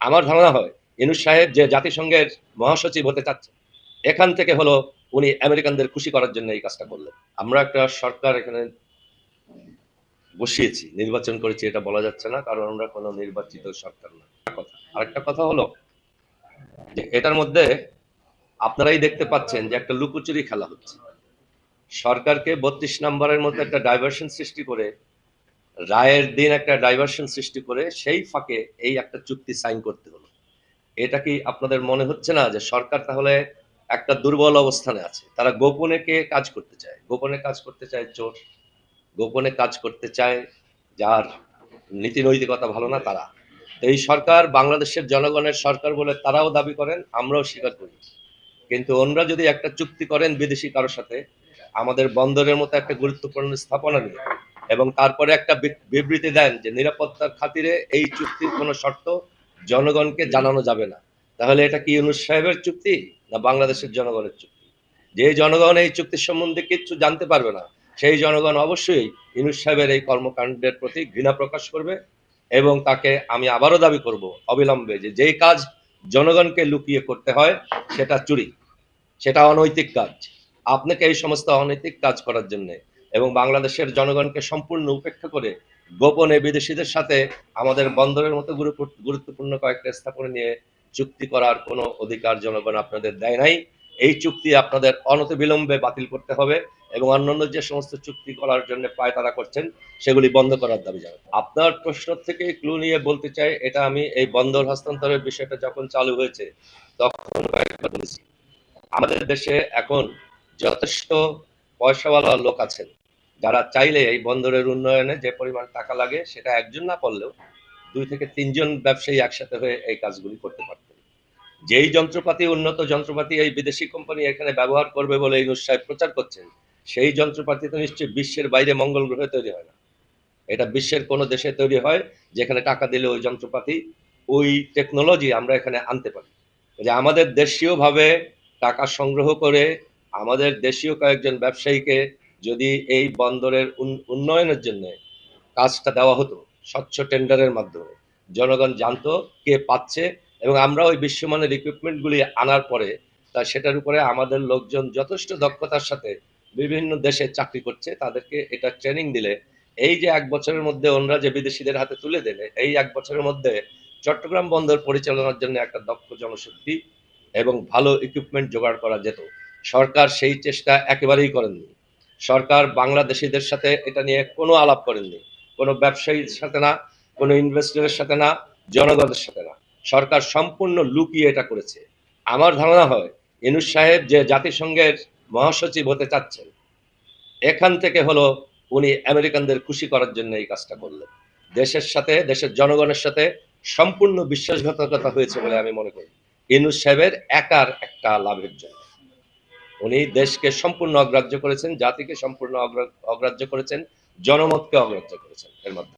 আমার ধারণা হয় ইনুস সাহেব যে জাতিসংঘের মহাসচিব হতে চাচ্ছে, এখান থেকে হলো উনি আমেরিকানদের খুশি করার জন্য এই কাজটা করলেন। আমরা একটা সরকার এখানে বসিয়েছি, নির্বাচন করেছি, এটা বলা যাচ্ছে না, কারণ আমরা কোনো নির্বাচিত সরকার না। কথা, আরেকটা কথা হলো যে এটার মধ্যে আপনারাই দেখতে পাচ্ছেন যে একটা লুকোচুরি খেলা হচ্ছে। সরকারকে বত্রিশ নম্বরের মধ্যে একটা ডাইভার্সন সৃষ্টি করে রায়ের দিন একটা ডাইভার্সন সৃষ্টি করে সেই ফাঁকে এই একটা চুক্তি সাইন করতে হলো। এটা কি আপনাদের মনে হচ্ছে না যে সরকার তাহলে একটা দুর্বল অবস্থানে আছে? তারা গোপনে কে কাজ করতে চায়? গোপনে কাজ করতে চায় চোর? গোপনে কাজ করতে চায় যার নীতি নৈতিকতা ভালো না তারা। এই সরকার বাংলাদেশের জনগণের সরকার বলে তারাও দাবি করেন, আমরাও স্বীকার করি। কিন্তু ওনরা যদি একটা চুক্তি করেন বিদেশি কারোর সাথে, আমাদের বন্দরের মতো একটা গুরুত্বপূর্ণ স্থাপনা নিয়ে এবং তারপরে একটা বিবৃতি দেন যে নিরাপত্তার খাতিরে এই চুক্তির কোনো শর্ত জনগণকে জানানো যাবে না। তাহলে এটা কি ইউনুস সাহেবের চুক্তি না বাংলাদেশের জনগণের চুক্তি? যে জনগণ এই চুক্তির সম্বন্ধে কিচ্ছু জানতে পারবে না, সেই জনগণ অবশ্যই ইউনুস সাহেবের এই কর্মকাণ্ডের প্রতি ঘৃণা প্রকাশ করবে এবং তাকে আমি আবারও দাবি করব অবিলম্বে যে যেই কাজ জনগণকে লুকিয়ে করতে হয়, সেটা চুরি। সেটা অনৈতিক কাজ। আপনাকে এই সমস্ত অনৈতিক কাজ করার জন্য এবং বাংলাদেশের জনগণকে সম্পূর্ণ উপেক্ষা করে গোপনে বিদেশিদের সাথে আমাদের বন্দরের মতো গুরুত্বপূর্ণ কয়েকটা স্থাপনা নিয়ে চুক্তি করার কোনো অধিকার জনগণ আপনাদের দেয় নাই। এই চুক্তি আপনাদের অনতিবিলম্বে বাতিল করতে হবে এবং অন্যান্য যে সমস্ত চুক্তি করার জন্য পায় তারা করছেন, সেগুলি বন্ধ করার দাবি জানাই। আপনার প্রশ্ন থেকে ক্লু নিয়ে বলতে চাই, এটা আমি এই বন্দর হস্তান্তরের বিষয়টা যখন চালু হয়েছে, তখন আমাদের দেশে এখন যথেষ্ট পয়সাওয়ালা লোক আছেন। যারা চাইলে এই বন্দরের উন্নয়নে যে পরিমাণ টাকা লাগে, সেটা একজন না পারলেও দুই থেকে তিনজন ব্যবসায়ী একসাথে হয়ে এই কাজগুলি করতে পারতেন। যেই যন্ত্রপাতি, উন্নত যন্ত্রপাতি এই বিদেশি কোম্পানি এখানে ব্যবহার করবে বলে ইনুস সাহেব প্রচার করছেন, সেই যন্ত্রপাতি তো নিশ্চয়ই বিশ্বের বাইরে মঙ্গল গ্রহে তৈরি হয় না। এটা বিশ্বের কোনো দেশে তৈরি হয় যেখানে টাকা দিলে ওই যন্ত্রপাতি, ওই টেকনোলজি আমরা এখানে আনতে পারি। যে আমাদের দেশীয়ভাবে টাকা সংগ্রহ করে আমাদের দেশীয় কয়েকজন ব্যবসায়ীকে যদি এই বন্দরের উন- উন্নয়নের জন্য কাজটা দেওয়া হতো, স্বচ্ছ টেন্ডারের মাধ্যমে। জনগণ জানতো কে পাচ্ছে এবং আমরা ওই বিশ্বমানের ইকুইপমেন্টগুলি আনার পরে তা সেটার উপরে আমাদের লোকজন যথেষ্ট দক্ষতার সাথে বিভিন্ন দেশে চাকরি করছে, তাদেরকে এটা ট্রেনিং দিলে। এই যে এক বছরের মধ্যে ওনরা যে বিদেশিদের হাতে তুলে দিলে এই এক বছরের মধ্যে চট্টগ্রাম বন্দর পরিচালনার জন্য একটা দক্ষ জনশক্তি এবং ভালো ইকুইপমেন্ট জোগাড় করা যেত। সরকার সেই চেষ্টা একেবারেই করেননি। সরকার বাংলাদেশিদের সাথে এটা নিয়ে কোনো আলাপ করেননি। কোনো ব্যবসায়ীর সাথে না, কোনো ইনভেস্টরের সাথে না, জনগণের সাথে না। সরকার সম্পূর্ণ লুকিয়ে এটা করেছে। আমার ধারণা হয়, ইনুস সাহেব যে জাতিসংঘের মহাসচিব হতে চাচ্ছেন, এখান থেকে হলো উনি আমেরিকানদের খুশি করার জন্য এই কাজটা করলেন। দেশের সাথে, দেশের জনগণের সাথে সম্পূর্ণ বিশ্বাসঘাতকতা হয়েছে বলে আমি মনে করি। ইনুস সাহেবের একার একটা লাভের জন্য। উনি দেশকে সম্পূর্ণ অগ্রাহ্য করেছেন, জাতিকে সম্পূর্ণ অগ্রা- অগ্রাহ্য করেছেন, জনমতকে অগ্রাহ্য করেছেন এর মাধ্যমে।